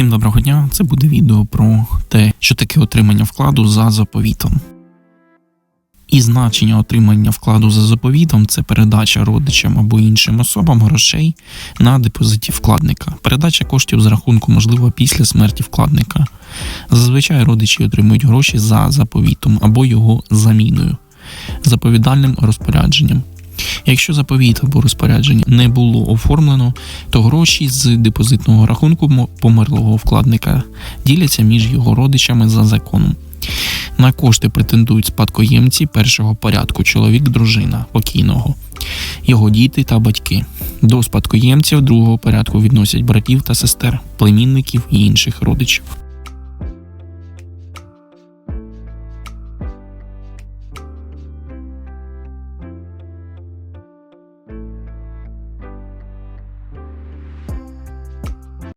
Всім доброго дня! Це буде відео про те, що таке отримання вкладу за заповітом. І значення отримання вкладу за заповітом це передача родичам або іншим особам грошей на депозиті вкладника. Передача коштів з рахунку можлива після смерті вкладника. Зазвичай родичі отримують гроші за заповітом або його заміною, заповідальним розпорядженням. Якщо заповіт або розпорядження не було оформлено, то гроші з депозитного рахунку померлого вкладника діляться між його родичами за законом. На кошти претендують спадкоємці першого порядку чоловік, дружина покійного, його діти та батьки. До спадкоємців другого порядку відносять братів та сестер, племінників і інших родичів.